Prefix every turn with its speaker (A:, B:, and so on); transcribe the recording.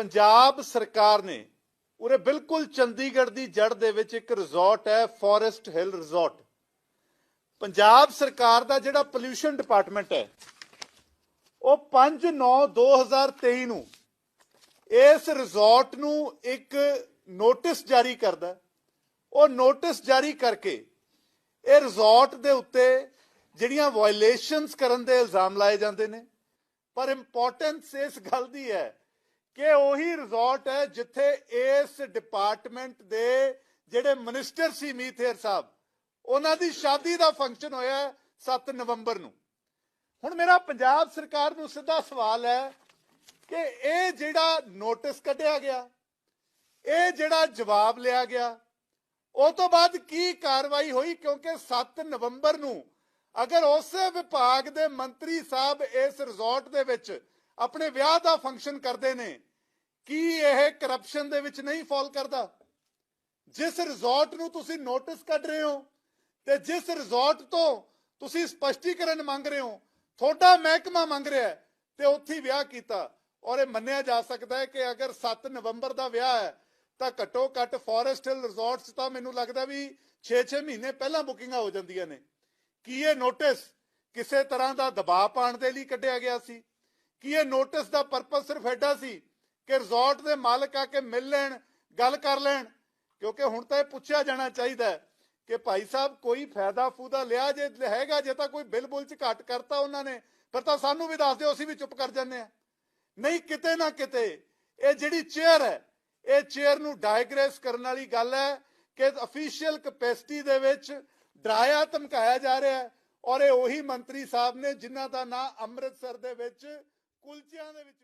A: ਪੰਜਾਬ ਸਰਕਾਰ ਨੇ ਉਰੇ ਬਿਲਕੁਲ ਚੰਡੀਗੜ੍ਹ ਦੀ ਜੜ ਦੇ ਵਿੱਚ ਇੱਕ ਰਿਜ਼ੋਰਟ ਹੈ ਫੋਰੈਸਟ ਹਿਲ ਰਿਜ਼ੋਰਟ ਪੰਜਾਬ ਸਰਕਾਰ ਦਾ ਜਿਹੜਾ ਪੋਲਿਊਸ਼ਨ ਡਿਪਾਰਟਮੈਂਟ ਹੈ, ਉਹ 5/9/2023 ਨੂੰ ਇਸ ਰਿਜ਼ੋਰਟ ਨੂੰ ਇੱਕ ਨੋਟਿਸ ਜਾਰੀ ਕਰਦਾ ਉਹ ਨੋਟਿਸ ਜਾਰੀ ਕਰਕੇ ਇਹ ਰਿਜ਼ੋਰਟ ਦੇ ਉੱਤੇ ਜਿਹੜੀਆਂ ਵਾਇਲੇਸ਼ਨਸ ਕਰਨ ਦੇ ਇਲਜ਼ਾਮ ਲਾਏ ਜਾਂਦੇ ਨੇ। ਪਰ ਇੰਪੋਰਟੈਂਸ ਇਸ ਗੱਲ ਦੀ ਹੈ ਕਿ ਉਹੀ ਰਿਜ਼ੋਰਟ ਹੈ ਜਿੱਥੇ ਇਸ ਡਿਪਾਰਟਮੈਂਟ ਦੇ ਜਿਹੜੇ ਮਿਨਿਸਟਰ ਸੀ ਮੀਥੇਰ ਸਾਹਿਬ, ਉਹਨਾਂ ਦੀ ਸ਼ਾਦੀ ਦਾ ਫੰਕਸ਼ਨ ਹੋਇਆ ਹੈ 7 ਨਵੰਬਰ ਨੂੰ। ਹੁਣ ਮੇਰਾ ਪੰਜਾਬ ਸਰਕਾਰ ਨੂੰ ਸਿੱਧਾ ਸਵਾਲ ਹੈ ਕਿ ਇਹ ਜਿਹੜਾ ਨੋਟਿਸ ਕੱਢਿਆ ਗਿਆ, ਇਹ ਜਿਹੜਾ ਜਵਾਬ ਲਿਆ ਗਿਆ, ਉਹ ਤੋਂ ਬਾਅਦ ਕੀ ਕਾਰਵਾਈ ਹੋਈ? ਕਿਉਂਕਿ 7 ਨਵੰਬਰ ਨੂੰ ਅਗਰ ਉਸੇ ਵਿਭਾਗ ਦੇ ਮੰਤਰੀ ਸਾਹਿਬ ਇਸ ਰਿਜ਼ੋਰਟ ਦੇ ਵਿੱਚ ਆਪਣੇ ਵਿਆਹ ਦਾ ਫੰਕਸ਼ਨ ਕਰਦੇ ਨੇ ਕੀ ਇਹ ਕਰਪਸ਼ਨ ਦੇ ਵਿੱਚ ਨਹੀਂ ਫਾਲ ਕਰਦਾ? ਜਿਸ ਰਿਜ਼ੋਰਟ ਨੂੰ ਤੁਸੀਂ ਨੋਟਿਸ ਕੱਢ ਰਹੇ ਹੋ ਤੇ ਜਿਸ ਰਿਜ਼ੋਰਟ ਤੋਂ ਤੁਸੀਂ ਸਪਸ਼ਟੀਕਰਨ ਮੰਗ ਰਹੇ ਹੋ, ਤੁਹਾਡਾ ਮਹਿਕਮਾ ਮੰਗ ਰਿਹਾ ਹੈ ਤੇ ਉੱਥੇ ਵਿਆਹ ਕੀਤਾ। ਔਰ ਇਹ ਮੰਨਿਆ ਜਾ ਸਕਦਾ ਹੈ ਕਿ ਅਗਰ 7 ਨਵੰਬਰ ਦਾ ਵਿਆਹ ਹੈ, ਤਾਂ ਘੱਟੋ ਘੱਟ ਫੋਰੈਸਟ ਹਿਲ ਰਿਜ਼ੋਰਟਸ ਤਾਂ ਮੈਨੂੰ ਲੱਗਦਾ ਵੀ 6-6 ਮਹੀਨੇ ਪਹਿਲਾਂ ਬੁਕਿੰਗਾਂ ਹੋ ਜਾਂਦੀਆਂ ਨੇ। ਕੀ ਇਹ ਨੋਟਿਸ ਕਿਸੇ ਤਰ੍ਹਾਂ ਦਾ ਦਬਾਅ ਪਾਉਣ ਦੇ ਲਈ ਕੱਢਿਆ ਗਿਆ ਸੀ? ਕੀ ਇਹ ਨੋਟਿਸ ਦਾ ਪਰਪਸ ਸਿਰਫ ਐਡਾ ਸੀ ਕਿ ਰਿਜ਼ੋਰਟ ਦੇ ਮਾਲਕ ਆ ਕੇ ਮਿਲ ਲੈਣ, ਗੱਲ ਕਰ ਲੈਣ। ਕਿਉਂਕਿ ਹੁਣ ਤਾਂ ਇਹ ਪੁੱਛਿਆ ਜਾਣਾ ਚਾਹੀਦਾ ਕਿ ਭਾਈ ਸਾਹਿਬ ਕੋਈ ਫਾਇਦਾ ਫੂਦਾ ਲਿਆ ਜੇ, ਹੈਗਾ ਜੇ ਤਾਂ ਕੋਈ ਬਿੱਲ ਬੁੱਲ ਚ ਘੱਟ ਕਰਤਾ ਉਹਨਾਂ ਨੇ, ਫਿਰ ਤਾਂ ਸਾਨੂੰ ਵੀ ਦੱਸ ਦਿਓ, ਅਸੀਂ ਵੀ ਚੁੱਪ ਕਰ ਜਾਂਦੇ ਆ ਨਹੀਂ, ਕਿਤੇ ਨਾ ਕਿਤੇ ਇਹ ਜਿਹੜੀ ਚੇਅਰ ਹੈ, ਇਹ ਚੇਅਰ ਨੂੰ ਡਾਇਗ੍ਰੈਸ ਕਰਨ ਵਾਲੀ ਗੱਲ ਹੈ ਕਿ ਅਫੀਸ਼ੀਅਲ ਕਪੈਸਿਟੀ ਦੇ ਵਿੱਚ ਡਰਾਇਆ, ਧਮਕਾਇਆ ਜਾ ਰਿਹਾ ਹੈ ਔਰ ਇਹ ਉਹੀ ਮੰਤਰੀ ਸਾਹਿਬ ਨੇ ਜਿਨ੍ਹਾਂ ਦਾ ਨਾਂ ਅੰਮ੍ਰਿਤਸਰ ਦੇ ਵਿੱਚ ਕੁਲਚਿਆਂ ਦੇ ਵਿੱਚ